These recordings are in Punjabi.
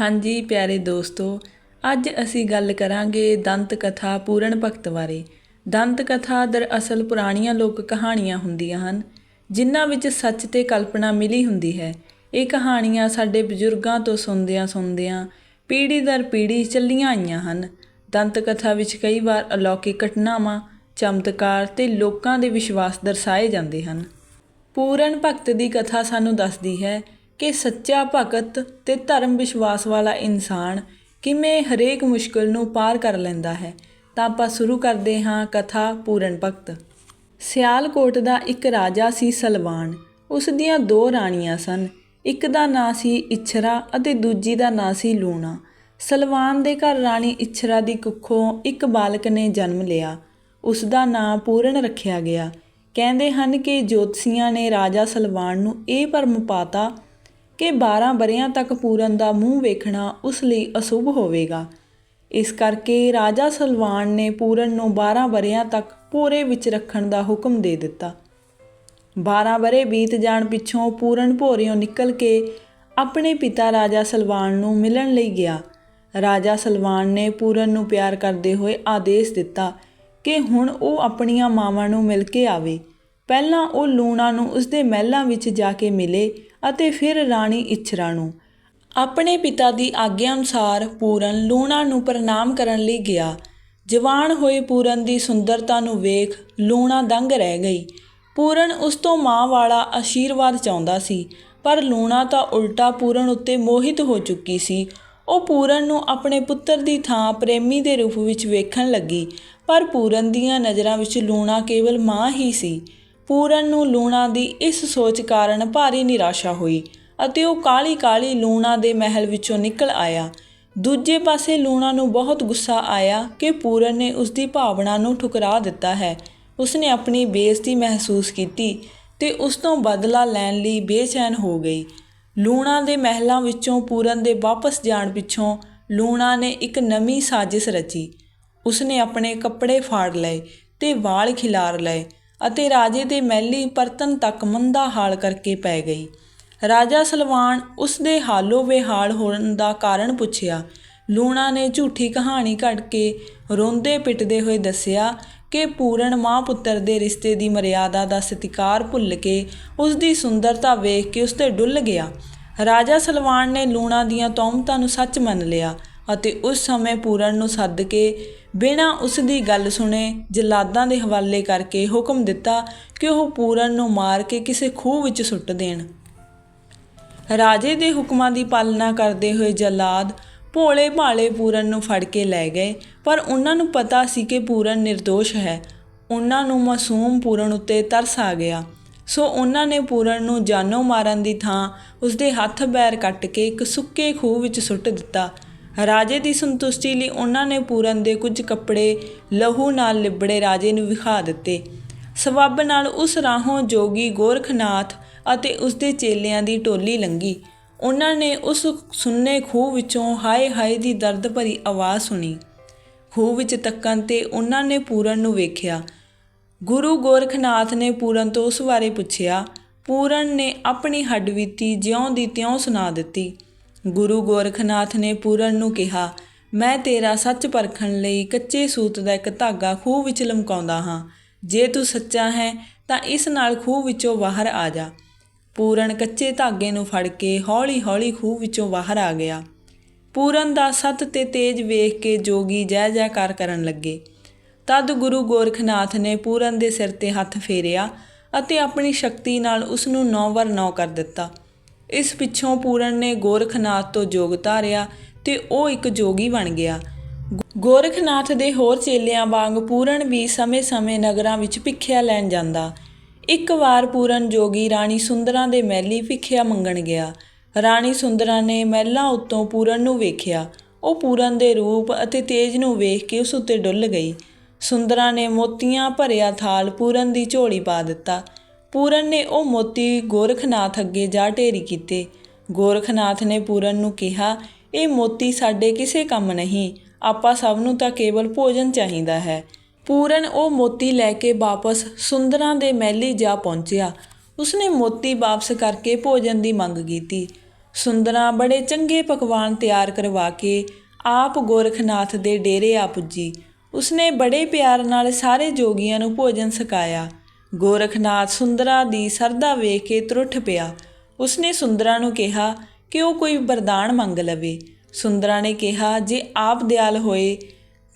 ਹਾਂਜੀ ਪਿਆਰੇ ਦੋਸਤੋ, ਅੱਜ ਅਸੀਂ ਗੱਲ ਕਰਾਂਗੇ ਦੰਤ ਕਥਾ ਪੂਰਨ ਭਗਤ ਬਾਰੇ। ਦੰਤ ਕਥਾ ਦਰਅਸਲ ਪੁਰਾਣੀਆਂ ਲੋਕ ਕਹਾਣੀਆਂ ਹੁੰਦੀਆਂ ਹਨ, ਜਿਨ੍ਹਾਂ ਵਿੱਚ ਸੱਚ ਤੇ ਕਲਪਨਾ ਮਿਲੀ ਹੁੰਦੀ ਹੈ। ਇਹ ਕਹਾਣੀਆਂ ਸਾਡੇ ਬਜ਼ੁਰਗਾਂ ਤੋਂ ਸੁਣਦਿਆਂ ਸੁਣਦਿਆਂ ਪੀੜ੍ਹੀ ਦਰ ਪੀੜ੍ਹੀ ਚੱਲੀਆਂ ਆਈਆਂ ਹਨ। ਦੰਤ ਕਥਾ ਵਿੱਚ ਕਈ ਵਾਰ ਅਲੌਕਿਕ ਘਟਨਾਵਾਂ, ਚਮਤਕਾਰ ਤੇ ਲੋਕਾਂ ਦੇ ਵਿਸ਼ਵਾਸ ਦਰਸਾਏ ਜਾਂਦੇ ਹਨ। ਪੂਰਨ ਭਗਤ ਦੀ ਕਥਾ ਸਾਨੂੰ ਦੱਸਦੀ ਹੈ ਕਿ ਸੱਚਾ ਭਗਤ ਤੇ ਧਰਮ ਵਿਸ਼ਵਾਸ ਵਾਲਾ ਇਨਸਾਨ ਕਿਵੇਂ ਹਰੇਕ ਮੁਸ਼ਕਲ ਨੂੰ ਪਾਰ ਕਰ ਲੈਂਦਾ ਹੈ, ਤਾਂ ਆਪਾਂ ਸ਼ੁਰੂ ਕਰਦੇ ਹਾਂ ਕਥਾ ਪੂਰਨ ਭਗਤ। ਸਿਆਲਕੋਟ ਦਾ ਇੱਕ ਰਾਜਾ ਸੀ ਸਲਵਾਨ, ਉਸ ਦੀਆਂ ਦੋ ਰਾਣੀਆਂ ਸਨ, ਇੱਕ ਦਾ ਨਾਂ ਸੀ ਇਛਰਾ ਅਤੇ ਦੂਜੀ ਦਾ ਨਾਂ ਸੀ ਲੂਣਾ। ਸਲਵਾਨ ਦੇ ਘਰ ਰਾਣੀ ਇਛਰਾ ਦੀ ਕੁੱਖੋਂ ਇੱਕ ਬਾਲਕ ਨੇ ਜਨਮ ਲਿਆ, ਉਸ ਦਾ ਨਾਂ ਪੂਰਨ ਰੱਖਿਆ ਗਿਆ। ਕਹਿੰਦੇ ਹਨ ਕਿ ਜੋਤਸ਼ੀਆਂ ਨੇ ਰਾਜਾ ਸਲਵਾਨ ਨੂੰ ਇਹ ਭਰਮ ਪਾਤਾ ਕਿ 12 ਬਰਿਆਂ ਤੱਕ ਪੂਰਨ ਦਾ ਮੂੰਹ ਵੇਖਣਾ ਉਸ ਲਈ ਅਸ਼ੁਭ ਹੋਵੇਗਾ। ਇਸ ਕਰਕੇ ਰਾਜਾ ਸਲਵਾਨ ਨੇ ਪੂਰਨ ਨੂੰ 12 ਬਰਿਆਂ ਤੱਕ ਪੂਰੇ ਵਿੱਚ ਰੱਖਣ ਦਾ ਹੁਕਮ ਦੇ ਦਿੱਤਾ। 12 ਬਰੇ ਬੀਤ ਜਾਣ ਪਿੱਛੋਂ ਪੂਰਨ ਭੋਰਿਓਂ ਨਿਕਲ ਕੇ ਆਪਣੇ ਪਿਤਾ ਰਾਜਾ ਸਲਵਾਨ ਨੂੰ ਮਿਲਣ ਲਈ ਗਿਆ। ਰਾਜਾ ਸਲਵਾਨ ਨੇ ਪੂਰਨ ਨੂੰ ਪਿਆਰ ਕਰਦੇ ਹੋਏ ਆਦੇਸ਼ ਦਿੱਤਾ ਕਿ ਹੁਣ ਉਹ ਆਪਣੀਆਂ ਮਾਵਾਂ ਨੂੰ ਮਿਲ ਕੇ ਆਵੇ। ਪਹਿਲਾਂ ਉਹ ਲੂਣਾ ਨੂੰ ਉਸਦੇ ਮਹਿਲਾਂ ਵਿੱਚ ਜਾ ਕੇ ਮਿਲੇ ਅਤੇ ਫਿਰ ਰਾਣੀ ਇੱਛਰਾਂ ਨੂੰ। ਆਪਣੇ ਪਿਤਾ ਦੀ ਆਗਿਆ ਅਨੁਸਾਰ ਪੂਰਨ ਲੂਣਾ ਨੂੰ ਪ੍ਰਣਾਮ ਕਰਨ ਲਈ ਗਿਆ। ਜਵਾਨ ਹੋਏ ਪੂਰਨ ਦੀ ਸੁੰਦਰਤਾ ਨੂੰ ਵੇਖ ਲੂਣਾ ਦੰਗ ਰਹਿ ਗਈ। ਪੂਰਨ ਉਸ ਤੋਂ ਮਾਂ ਵਾਲਾ ਆਸ਼ੀਰਵਾਦ ਚਾਹੁੰਦਾ ਸੀ, ਪਰ ਲੂਣਾ ਤਾਂ ਉਲਟਾ ਪੂਰਨ ਉੱਤੇ ਮੋਹਿਤ ਹੋ ਚੁੱਕੀ ਸੀ। ਉਹ ਪੂਰਨ ਨੂੰ ਆਪਣੇ ਪੁੱਤਰ ਦੀ ਥਾਂ ਪ੍ਰੇਮੀ ਦੇ ਰੂਪ ਵਿੱਚ ਵੇਖਣ ਲੱਗੀ, ਪਰ ਪੂਰਨ ਦੀਆਂ ਨਜ਼ਰਾਂ ਵਿੱਚ ਲੂਣਾ ਕੇਵਲ ਮਾਂ ਹੀ ਸੀ। ਪੂਰਨ ਨੂੰ ਲੂਣਾ ਦੀ ਇਸ ਸੋਚ ਕਾਰਨ ਭਾਰੀ ਨਿਰਾਸ਼ਾ ਹੋਈ ਅਤੇ ਉਹ ਕਾਲੀ ਕਾਲੀ ਲੂਣਾ ਦੇ ਮਹਿਲ ਵਿੱਚੋਂ ਨਿਕਲ ਆਇਆ। ਦੂਜੇ ਪਾਸੇ ਲੂਣਾ ਨੂੰ ਬਹੁਤ ਗੁੱਸਾ ਆਇਆ ਕਿ ਪੂਰਨ ਨੇ ਉਸ ਦੀ ਭਾਵਨਾ ਨੂੰ ਠੁਕਰਾ ਦਿੱਤਾ ਹੈ। ਉਸਨੇ ਆਪਣੀ ਬੇਇੱਜ਼ਤੀ ਮਹਿਸੂਸ ਕੀਤੀ ਤੇ ਉਸ ਤੋਂ ਬਦਲਾ ਲੈਣ ਲਈ ਬੇਚੈਨ ਹੋ ਗਈ। ਲੂਣਾ ਦੇ ਮਹਿਲਾਂ ਵਿੱਚੋਂ ਪੂਰਨ ਦੇ ਵਾਪਸ ਜਾਣ ਪਿੱਛੋਂ ਲੂਣਾ ਨੇ ਇੱਕ ਨਵੀਂ ਸਾਜ਼ਿਸ਼ ਰਚੀ। ਉਸਨੇ ਆਪਣੇ ਕੱਪੜੇ ਫਾੜ ਲਏ ਤੇ ਵਾਲ ਖਿਲਾਰ ਲਏ। ਅਤੇ ਰਾਜੇ ਦੇ ਮਹਿਲੀ ਪਰਤਨ ਤੱਕ ਮੰਦਾ ਹਾਲ ਕਰਕੇ ਪੈ ਗਈ। ਰਾਜਾ ਸਲਵਾਨ ਉਸ ਦੇ ਹਾਲੋ ਬੇਹਾਲ ਹੋਣ ਦਾ ਕਾਰਨ ਪੁੱਛਿਆ। ਲੂਣਾ ਨੇ ਝੂਠੀ ਕਹਾਣੀ ਘੜ ਕੇ ਰੋਂਦੇ ਪਿੱਟਦੇ ਹੋਏ ਦੱਸਿਆ ਕਿ ਪੂਰਨ ਮਾਂ ਪੁੱਤਰ ਦੇ ਰਿਸ਼ਤੇ ਦੀ ਮਰਿਆਦਾ ਦਾ ਸਤਿਕਾਰ ਭੁੱਲ ਕੇ ਉਸ ਦੀ ਸੁੰਦਰਤਾ ਵੇਖ ਕੇ ਉਸ ਤੇ ਡੁੱਲ ਗਿਆ। ਰਾਜਾ ਸਲਵਾਨ ਨੇ ਲੂਣਾ ਦੀਆਂ ਤੌਮਤਾਂ ਨੂੰ ਸੱਚ ਮੰਨ ਲਿਆ। ਅਤੇ ਉਸ ਸਮੇਂ ਪੂਰਨ ਨੂੰ ਸੱਦ ਕੇ ਬਿਨਾਂ ਉਸ ਦੀ ਗੱਲ ਸੁਣੇ ਜਲਾਦਾਂ ਦੇ ਹਵਾਲੇ ਕਰਕੇ ਹੁਕਮ ਦਿੱਤਾ ਕਿ ਉਹ ਪੂਰਨ ਨੂੰ ਮਾਰ ਕੇ ਕਿਸੇ ਖੂਹ ਵਿੱਚ ਸੁੱਟ ਦੇਣ। ਰਾਜੇ ਦੇ ਹੁਕਮਾਂ ਦੀ ਪਾਲਣਾ ਕਰਦੇ ਹੋਏ ਜਲਾਦ ਭੋਲੇ ਭਾਲੇ ਪੂਰਨ ਨੂੰ ਫੜ ਕੇ ਲੈ ਗਏ, ਪਰ ਉਹਨਾਂ ਨੂੰ ਪਤਾ ਸੀ ਕਿ ਪੂਰਨ નિર્ਦੋਸ਼ ਹੈ। ਉਹਨਾਂ ਨੂੰ ਮਾਸੂਮ ਪੂਰਨ ਉੱਤੇ ਤਰਸ ਆ ਗਿਆ। ਸੋ ਉਹਨਾਂ ਨੇ ਪੂਰਨ ਨੂੰ ਜਾਨੋਂ ਮਾਰਨ ਦੀ ਥਾਂ ਉਸਦੇ ਹੱਥ ਪੈਰ ਕੱਟ ਕੇ ਇੱਕ ਸੁੱਕੇ ਖੂਹ ਵਿੱਚ ਸੁੱਟ ਦਿੱਤਾ। ਰਾਜੇ ਦੀ ਸੰਤੁਸ਼ਟੀ ਲਈ ਉਹਨਾਂ ਨੇ ਪੂਰਨ ਦੇ ਕੁਝ ਕੱਪੜੇ ਲਹੂ ਨਾਲ ਲਿਬੜੇ ਰਾਜੇ ਨੂੰ ਵਿਖਾ ਦਿੱਤੇ। ਸਬੱਬ ਨਾਲ ਉਸ ਰਾਹੋਂ ਜੋਗੀ ਗੋਰਖਨਾਥ ਅਤੇ ਉਸਦੇ ਚੇਲਿਆਂ ਦੀ ਟੋਲੀ ਲੰਗੀ। ਉਹਨਾਂ ਨੇ ਉਸ ਸੁੰਨੇ ਖੂਹ ਵਿੱਚੋਂ ਹਾਏ ਹਾਏ ਦੀ ਦਰਦ ਭਰੀ ਆਵਾਜ਼ ਸੁਣੀ। ਖੂਹ ਵਿੱਚ ਤੱਕਣ ਤੇ ਉਹਨਾਂ ਨੇ ਪੂਰਨ ਨੂੰ ਵੇਖਿਆ। ਗੁਰੂ ਗੋਰਖਨਾਥ ਨੇ ਪੂਰਨ ਤੋਂ ਉਸ ਬਾਰੇ ਪੁੱਛਿਆ। ਪੂਰਨ ਨੇ ਆਪਣੀ ਹੱਡਵੀਤੀ ਜਿਉਂ ਦੀ ਤਿਉਂ ਸੁਣਾ ਦਿੱਤੀ। ਗੁਰੂ ਗੋਰਖਨਾਥ ਨੇ ਪੂਰਨ ਨੂੰ ਕਿਹਾ, ਮੈਂ ਤੇਰਾ ਸੱਚ ਪਰਖਣ ਲਈ ਕੱਚੇ ਸੂਤ ਦਾ ਇੱਕ ਧਾਗਾ ਖੂਹ ਵਿੱਚ ਲਮਕਾਉਂਦਾ ਹਾਂ। ਜੇ ਤੂੰ ਸੱਚਾ ਹੈ, ਤਾਂ ਇਸ ਨਾਲ ਖੂਹ ਵਿੱਚੋਂ ਬਾਹਰ ਆ ਜਾ। ਪੂਰਨ ਕੱਚੇ ਧਾਗੇ ਨੂੰ ਫੜ ਕੇ ਹੌਲੀ-ਹੌਲੀ ਖੂਹ ਵਿੱਚੋਂ ਬਾਹਰ ਆ ਗਿਆ। ਪੂਰਨ ਦਾ ਸਤ ਤੇ ਤੇਜ ਵੇਖ ਕੇ ਜੋਗੀ ਜੈ ਜੈਕਾਰ ਕਰਨ ਲੱਗੇ। ਤਦ ਗੁਰੂ ਗੋਰਖਨਾਥ ਨੇ ਪੂਰਨ ਦੇ ਸਿਰ ਤੇ ਹੱਥ ਫੇਰਿਆ ਅਤੇ ਆਪਣੀ ਸ਼ਕਤੀ ਨਾਲ ਉਸ ਨੂੰ ਨੌ ਵਰ ਨੌ ਕਰ ਦਿੱਤਾ। ਇਸ ਪਿੱਛੋਂ ਪੂਰਨ ਨੇ ਗੋਰਖਨਾਥ ਤੋਂ ਜੋਗ ਧਾਰਿਆ ਤੇ ਉਹ ਇੱਕ ਜੋਗੀ ਬਣ ਗਿਆ। ਗੋਰਖਨਾਥ ਦੇ ਹੋਰ ਚੇਲਿਆਂ ਵਾਂਗ ਪੂਰਨ ਵੀ ਸਮੇਂ-ਸਮੇਂ ਨਗਰਾਂ ਵਿੱਚ ਭਿੱਖਿਆ ਲੈਣ ਜਾਂਦਾ। ਇੱਕ ਵਾਰ ਪੂਰਨ ਜੋਗੀ ਰਾਣੀ ਸੁੰਦਰਾਂ ਦੇ ਮਹਿਲੀ ਭਿੱਖਿਆ ਮੰਗਣ ਗਿਆ। ਰਾਣੀ ਸੁੰਦਰਾਂ ਨੇ ਮਹਿਲਾਂ ਉੱਤੋਂ ਪੂਰਨ ਨੂੰ ਵੇਖਿਆ। ਉਹ ਪੂਰਨ ਦੇ ਰੂਪ ਅਤੇ ਤੇਜ ਨੂੰ ਵੇਖ ਕੇ ਉਸ ਉੱਤੇ ਡੁੱਲ ਗਈ। ਸੁੰਦਰਾਂ ਨੇ ਮੋਤੀਆਂ ਭਰਿਆ ਥਾਲ ਪੂਰਨ ਦੀ ਝੋਲੀ ਪਾ ਦਿੱਤਾ। ਪੂਰਨ ਨੇ ਉਹ ਮੋਤੀ ਗੋਰਖਨਾਥ ਅੱਗੇ ਜਾ ਢੇਰੀ ਕੀਤੇ। ਗੋਰਖਨਾਥ ਨੇ ਪੂਰਨ ਨੂੰ ਕਿਹਾ, ਇਹ ਮੋਤੀ ਸਾਡੇ ਕਿਸੇ ਕੰਮ ਨਹੀਂ, ਆਪਾਂ ਸਭ ਨੂੰ ਤਾਂ ਕੇਵਲ ਭੋਜਨ ਚਾਹੀਦਾ ਹੈ। ਪੂਰਨ ਉਹ ਮੋਤੀ ਲੈ ਕੇ ਵਾਪਸ ਸੁੰਦਰਾਂ ਦੇ ਮਹਿਲੀ ਜਾ ਪਹੁੰਚਿਆ। ਉਸਨੇ ਮੋਤੀ ਵਾਪਸ ਕਰਕੇ ਭੋਜਨ ਦੀ ਮੰਗ ਕੀਤੀ। ਸੁੰਦਰਾਂ ਬੜੇ ਚੰਗੇ ਪਕਵਾਨ ਤਿਆਰ ਕਰਵਾ ਕੇ ਆਪ ਗੋਰਖਨਾਥ ਦੇ ਡੇਰੇ ਆ ਪੁੱਜੀ। ਉਸਨੇ ਬੜੇ ਪਿਆਰ ਨਾਲ ਸਾਰੇ ਜੋਗੀਆਂ ਨੂੰ ਭੋਜਨ ਛਕਾਇਆ ਗੋਰਖਨਾਥ ਸੁੰਦਰਾ ਦੀ ਸਰਦਾ ਵੇਖ ਕੇ ਤਰੁੱਠ ਪਿਆ। ਉਸਨੇ ਸੁੰਦਰਾ ਨੂੰ ਕਿਹਾ ਕਿ ਉਹ ਕੋਈ ਵਰਦਾਨ ਮੰਗ ਲਵੇ। ਸੁੰਦਰਾ ਨੇ ਕਿਹਾ, ਜੇ ਆਪ ਦਿਆਲ ਹੋਏ,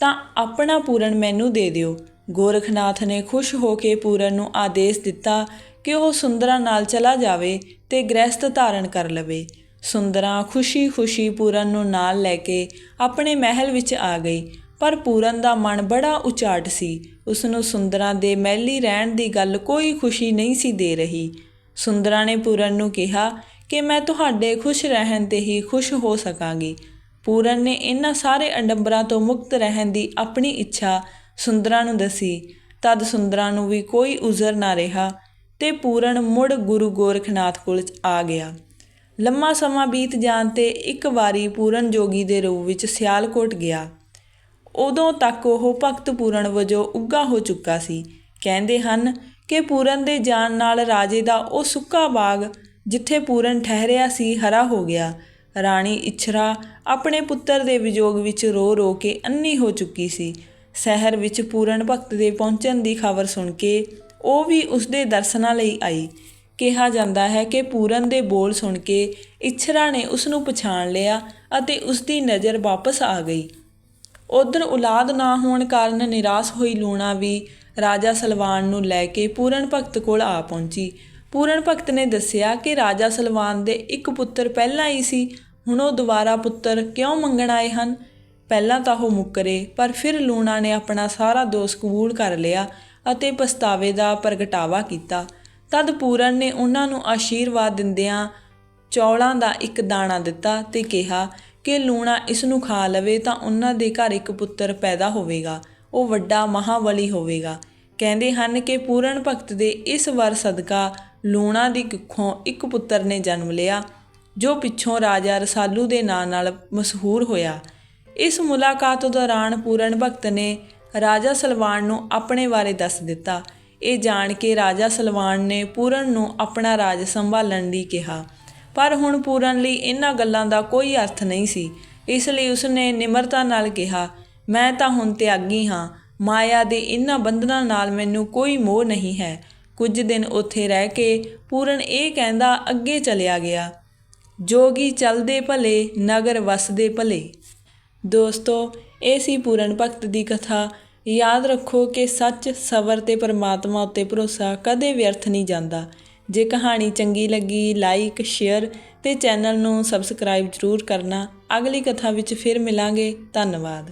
ਤਾਂ ਆਪਣਾ ਪੂਰਨ ਮੈਨੂੰ ਦੇ ਦਿਓ। ਗੋਰਖਨਾਥ ਨੇ ਖੁਸ਼ ਹੋ ਕੇ ਪੂਰਨ ਨੂੰ ਆਦੇਸ਼ ਦਿੱਤਾ ਕਿ ਉਹ ਸੁੰਦਰਾ ਨਾਲ ਚਲਾ ਜਾਵੇ ਤੇ ਗ੍ਰਹਿਸਥ ਧਾਰਨ ਕਰ ਲਵੇ। ਸੁੰਦਰਾ ਖੁਸ਼ੀ-ਖੁਸ਼ੀ ਪੂਰਨ ਨੂੰ ਨਾਲ ਲੈ ਕੇ ਆਪਣੇ ਮਹਿਲ ਵਿੱਚ ਆ ਗਈ ਪਰ ਪੂਰਨ ਦਾ ਮਨ ਬੜਾ ਉਚਾਟ ਸੀ। ਉਸ ਨੂੰ ਸੁੰਦਰਾ ਦੇ ਮਹਿਲੀ ਰਹਿਣ ਦੀ ਗੱਲ ਕੋਈ ਖੁਸ਼ੀ ਨਹੀਂ ਸੀ ਦੇ ਰਹੀ। ਸੁੰਦਰਾਂ ਨੇ ਪੂਰਨ ਨੂੰ ਕਿਹਾ ਕਿ ਮੈਂ ਤੁਹਾਡੇ ਖੁਸ਼ ਰਹਿਣ ਤੇ ਹੀ ਖੁਸ਼ ਹੋ ਸਕਾਂਗੀ। ਪੂਰਨ ਨੇ ਇਹਨਾਂ ਸਾਰੇ ਅੰਡੰਬਰਾਂ ਤੋਂ ਮੁਕਤ ਰਹਿਣ ਦੀ ਆਪਣੀ ਇੱਛਾ ਸੁੰਦਰਾਂ ਨੂੰ ਦੱਸੀ। ਤਦ ਸੁੰਦਰਾਂ ਨੂੰ ਵੀ ਕੋਈ ਉਜ਼ਰ ਨਾ ਰਿਹਾ ਤੇ ਪੂਰਨ ਮੁੜ ਗੁਰੂ ਗੋਰਖਨਾਥ ਕੋਲ ਆ ਗਿਆ। ਲੰਮਾ ਸਮਾਂ ਬੀਤ ਜਾਣ ਤੇ ਇੱਕ ਵਾਰੀ ਪੂਰਨ ਜੋਗੀ ਦੇ ਰੂਪ ਵਿੱਚ ਸਿਆਲਕੋਟ ਗਿਆ। ਉਦੋਂ ਤੱਕ ਉਹ ਭਗਤ ਪੂਰਨ ਵਜੋਂ ਉੱਗਾ ਹੋ ਚੁੱਕਾ ਸੀ। ਕਹਿੰਦੇ ਹਨ ਕਿ ਪੂਰਨ ਦੇ ਜਾਣ ਨਾਲ ਰਾਜੇ ਦਾ ਉਹ ਸੁੱਕਾ ਬਾਗ ਜਿੱਥੇ ਪੂਰਨ ਠਹਿਰਿਆ ਸੀ, ਹਰਾ ਹੋ ਗਿਆ। ਰਾਣੀ ਇਛਰਾ ਆਪਣੇ ਪੁੱਤਰ ਦੇ ਵਿਜੋਗ ਵਿੱਚ ਰੋ ਰੋ ਕੇ ਅੰਨੀ ਹੋ ਚੁੱਕੀ ਸੀ। ਸ਼ਹਿਰ ਵਿੱਚ ਪੂਰਨ ਭਗਤ ਦੇ ਪਹੁੰਚਣ ਦੀ ਖਬਰ ਸੁਣ ਕੇ ਉਹ ਵੀ ਉਸ ਦੇ ਦਰਸ਼ਨਾਂ ਲਈ ਆਈ। ਕਿਹਾ ਜਾਂਦਾ ਹੈ ਕਿ ਪੂਰਨ ਦੇ ਬੋਲ ਸੁਣ ਕੇ ਇਛਰਾ ਨੇ ਉਸ ਨੂੰ ਪਛਾਣ ਲਿਆ ਅਤੇ ਉਸ ਦੀ ਨਜ਼ਰ ਵਾਪਸ ਆ ਗਈ। ਉਧਰ ਔਲਾਦ ਨਾ ਹੋਣ ਕਾਰਨ ਨਿਰਾਸ਼ ਹੋਈ ਲੂਣਾ ਵੀ ਰਾਜਾ ਸਲਵਾਨ ਨੂੰ ਲੈ ਕੇ ਪੂਰਨ ਭਗਤ ਕੋਲ ਆ ਪਹੁੰਚੀ। ਪੂਰਨ ਭਗਤ ਨੇ ਦੱਸਿਆ ਕਿ ਰਾਜਾ ਸਲਵਾਨ ਦੇ ਇੱਕ ਪੁੱਤਰ ਪਹਿਲਾਂ ਹੀ ਸੀ। ਹੁਣ ਉਹ ਦੁਬਾਰਾ ਪੁੱਤਰ ਕਿਉਂ ਮੰਗਣ ਆਏ ਹਨ? ਪਹਿਲਾਂ ਤਾਂ ਉਹ ਮੁੱਕਰੇ, ਪਰ ਫਿਰ ਲੂਣਾ ਨੇ ਆਪਣਾ ਸਾਰਾ ਦੋਸ਼ ਕਬੂਲ ਕਰ ਲਿਆ ਅਤੇ ਪਛਤਾਵੇ ਦਾ ਪ੍ਰਗਟਾਵਾ ਕੀਤਾ। ਤਦ ਪੂਰਨ ਨੇ ਉਹਨਾਂ ਨੂੰ ਆਸ਼ੀਰਵਾਦ ਦਿੰਦਿਆਂ ਚੌਲਾਂ ਦਾ ਇੱਕ ਦਾਣਾ ਦਿੱਤਾ ਤੇ ਕਿਹਾ ਕਿ ਲੂਣਾ ਇਸ ਨੂੰ ਖਾ ਲਵੇ ਤਾਂ ਉਹਨਾਂ ਦੇ ਘਰ ਇੱਕ ਪੁੱਤਰ ਪੈਦਾ ਹੋਵੇਗਾ, ਉਹ ਵੱਡਾ ਮਹਾਬਲੀ ਹੋਵੇਗਾ। ਕਹਿੰਦੇ ਹਨ ਕਿ ਪੂਰਨ ਭਗਤ ਦੇ ਇਸ ਵਰ ਸਦਕਾ ਲੂਣਾ ਦੀ ਕੁੱਖੋਂ ਇੱਕ ਪੁੱਤਰ ਨੇ ਜਨਮ ਲਿਆ, ਜੋ ਪਿੱਛੋਂ ਰਾਜਾ ਰਸਾਲੂ ਦੇ ਨਾਂ ਨਾਲ ਮਸ਼ਹੂਰ ਹੋਇਆ। ਇਸ ਮੁਲਾਕਾਤ ਦੌਰਾਨ ਪੂਰਨ ਭਗਤ ਨੇ ਰਾਜਾ ਸਲਵਾਨ ਨੂੰ ਆਪਣੇ ਬਾਰੇ ਦੱਸ ਦਿੱਤਾ। ਇਹ ਜਾਣ ਕੇ ਰਾਜਾ ਸਲਵਾਨ ਨੇ ਪੂਰਨ ਨੂੰ ਆਪਣਾ ਰਾਜ ਸੰਭਾਲਣ ਲਈ ਕਿਹਾ। ਪਰ ਹੁਣ ਪੂਰਨ ਲਈ ਇਹਨਾਂ ਗੱਲਾਂ ਦਾ ਕੋਈ ਅਰਥ ਨਹੀਂ ਸੀ। ਇਸ ਲਈ ਉਸਨੇ ਨਿਮਰਤਾ ਨਾਲ ਕਿਹਾ, ਮੈਂ ਤਾਂ ਹੁਣ ਤਿਆਗੀ ਹਾਂ। ਮਾਇਆ ਦੇ ਇਹਨਾਂ ਬੰਧਨਾਂ ਨਾਲ ਮੈਨੂੰ ਕੋਈ ਮੋਹ ਨਹੀਂ ਹੈ। ਕੁਝ ਦਿਨ ਉੱਥੇ ਰਹਿ ਕੇ ਪੂਰਨ ਇਹ ਕਹਿੰਦਾ, ਅੱਗੇ ਚਲਿਆ ਗਿਆ। ਜੋਗੀ ਚਲਦੇ ਭਲੇ, ਨਗਰ ਵਸਦੇ ਭਲੇ। ਦੋਸਤੋ, ਇਹ ਸੀ ਪੂਰਨ ਭਗਤ ਦੀ ਕਥਾ। ਯਾਦ ਰੱਖੋ ਕਿ ਸੱਚ, ਸਬਰ ਤੇ ਪਰਮਾਤਮਾ ਉੱਤੇ ਭਰੋਸਾ ਕਦੇ ਵਿਅਰਥ ਨਹੀਂ ਜਾਂਦਾ। ਜੇ ਕਹਾਣੀ ਚੰਗੀ ਲੱਗੀ ਲਾਈਕ ਸ਼ੇਅਰ ਤੇ ਚੈਨਲ ਨੂੰ ਸਬਸਕ੍ਰਾਈਬ ਜ਼ਰੂਰ ਕਰਨਾ। ਅਗਲੀ ਕਥਾ ਵਿੱਚ ਫਿਰ ਮਿਲਾਂਗੇ। ਧੰਨਵਾਦ।